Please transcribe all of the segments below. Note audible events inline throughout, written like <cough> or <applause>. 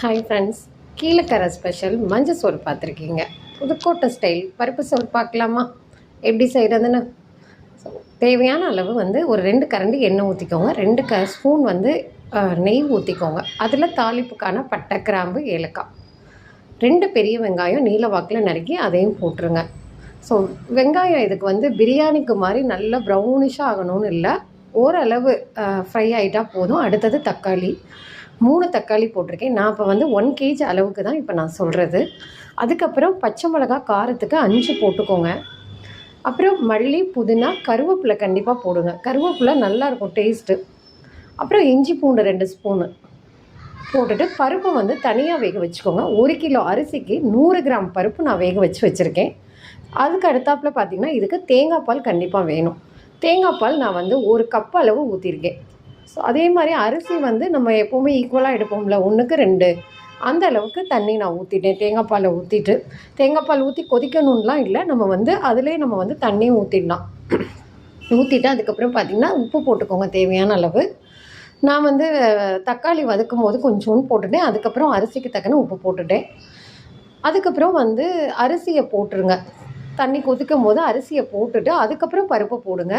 Hi friends Kilakarai special மஞ்சள் சோறு பார்த்துருக்கீங்க. புதுக்கோட்டை ஸ்டைல் பருப்பு சோறு பார்க்கலாமா? எப்படி செய்கிறதுன்னு தேவையான அளவு வந்து ஒரு ரெண்டு கரண்டி எண்ணெய் ஊற்றிக்கோங்க ரெண்டு க ஸ்பூன் வந்து நெய் ஊற்றிக்கோங்க அதில் தாளிப்புக்கான பட்டை கிராம்பு ஏலக்காய். ரெண்டு பெரிய வெங்காயம் நீல வாக்கில் நறுக்கி அதையும் போட்டுருங்க. ஸோ வெங்காயம் இதுக்கு வந்து பிரியாணிக்கு மாதிரி நல்லா ப்ரௌனிஷாக ஆகணும்னு இல்லை. ஓரளவு ஃப்ரை ஆகிட்டால் போதும். அடுத்தது தக்காளி. மூணு தக்காளி போட்டிருக்கேன். நான் இப்போ வந்து ஒன் கேஜி அளவுக்கு தான் இப்போ நான் சொல்கிறது அதுக்கப்புறம் பச்சை மிளகா காரத்துக்கு அஞ்சு போட்டுக்கோங்க. அப்புறம் மல்லி புதினா கருவேப்பிலை கண்டிப்பாக போடுங்க. கருவேப்பிலை நல்லாயிருக்கும் டேஸ்ட்டு அப்புறம் இஞ்சி பூண்டு ரெண்டு ஸ்பூனு போட்டுட்டு பருப்பு வந்து தனியாக வேக வச்சுக்கோங்க. ஒரு கிலோ அரிசிக்கு நூறு கிராம் பருப்பு நான் வேக வச்சு வச்சுருக்கேன். அதுக்கு அடுத்தாப்புல பார்த்தீங்கன்னா இதுக்கு தேங்காய் பால் கண்டிப்பாக வேணும். தேங்காய் பால் நான் வந்து ஒரு கப் அளவு ஊற்றிருக்கேன் ஸோ அதே மாதிரி அரிசி வந்து நம்ம எப்போவுமே ஈக்குவலாக எடுப்போம்ல ஒன்றுக்கு ரெண்டு. அந்த அளவுக்கு தண்ணி நான் ஊற்றிட்டேன் தேங்காய் பாலை ஊற்றிட்டு தேங்காய் பால் ஊற்றி கொதிக்கணும்லாம் இல்லை. நம்ம வந்து அதிலே நம்ம வந்து தண்ணியும் ஊற்றிடலாம் ஊற்றிட்டு அதுக்கப்புறம் பார்த்திங்கன்னா உப்பு போட்டுக்கோங்க தேவையான அளவு. நான் வந்து தக்காளி வதக்கும் போது கொஞ்சோன்னு போட்டுட்டேன். அதுக்கப்புறம் அரிசிக்கு தக்கன உப்பு போட்டுட்டேன். அதுக்கப்புறம் வந்து அரிசியை போட்டுருங்க. தண்ணி கொதிக்கும் போது அரிசியை போட்டுட்டு அதுக்கப்புறம் பருப்பை போடுங்க.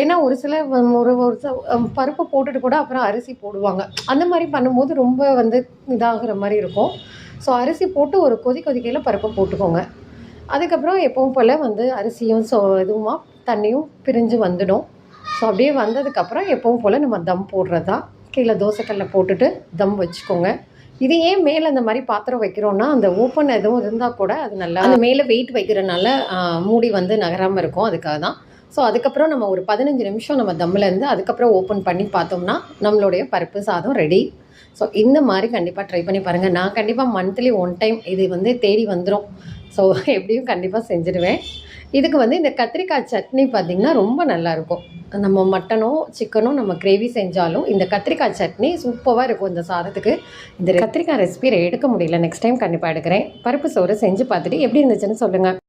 ஏன்னா ஒரு சில ஒரு ஒரு ச- பருப்பை போட்டுட்டு கூட அப்புறம் அரிசி போடுவாங்க. அந்த மாதிரி பண்ணும்போது ரொம்ப வந்து இதாகிற மாதிரி இருக்கும். ஸோ அரிசி போட்டு ஒரு கொதி கொதிக்கையில் பருப்பை போட்டுக்கோங்க. அதுக்கப்புறம் எப்பவும் போல் வந்து அரிசியும் ஸோ இதுவுமா தண்ணியும் பிரிஞ்சு வந்துடும். ஸோ அப்படியே வந்ததுக்கப்புறம் எப்பவும் போல் நம்ம தம் போடுறது தான் கீழே தோசைக்கல்ல போட்டுட்டு தம் வச்சுக்கோங்க. இது ஏன் மேலே அந்த மாதிரி பாத்திரம் வைக்கிறோன்னா அந்த ஓப்பன் எதுவும் இருந்தால் கூட அது நல்லா அந்த மேலே வெயிட் வைக்கிறனால மூடி வந்து நகராமல் இருக்கும். அதுக்காக தான் ஸோ அதுக்கப்புறம் நம்ம ஒரு பதினஞ்சு நிமிஷம் நம்ம தம்மில் இருந்து அதுக்கப்புறம் ஓப்பன் பண்ணி பார்த்தோம்னா நம்மளுடைய பருப்பு சாதம் ரெடி ஸோ இந்த மாதிரி கண்டிப்பாக ட்ரை பண்ணி பாருங்கள் நான் கண்டிப்பாக மந்த்லி ஒன் டைம் இது வந்து தேடி வந்துடும் ஸோ <laughs> எப்படியும் கண்டிப்பாக செஞ்சுடுவேன். இதுக்கு வந்து இந்த கத்திரிக்காய் சட்னி பார்த்திங்கன்னா ரொம்ப நல்லாயிருக்கும் நம்ம மட்டனோ சிக்கனோ நம்ம கிரேவி செஞ்சாலும் இந்த கத்திரிக்காய் சட்னி சூப்பராக இருக்கும் இந்த சாதத்துக்கு. இந்த கத்திரிக்காய் ரெசிபி எடுக்க முடியல. நெக்ஸ்ட் டைம் கண்டிப்பாக எடுக்கிறேன். பருப்பு சோறு செஞ்சு பார்த்துட்டு எப்படி இருந்துச்சுன்னு சொல்லுங்கள்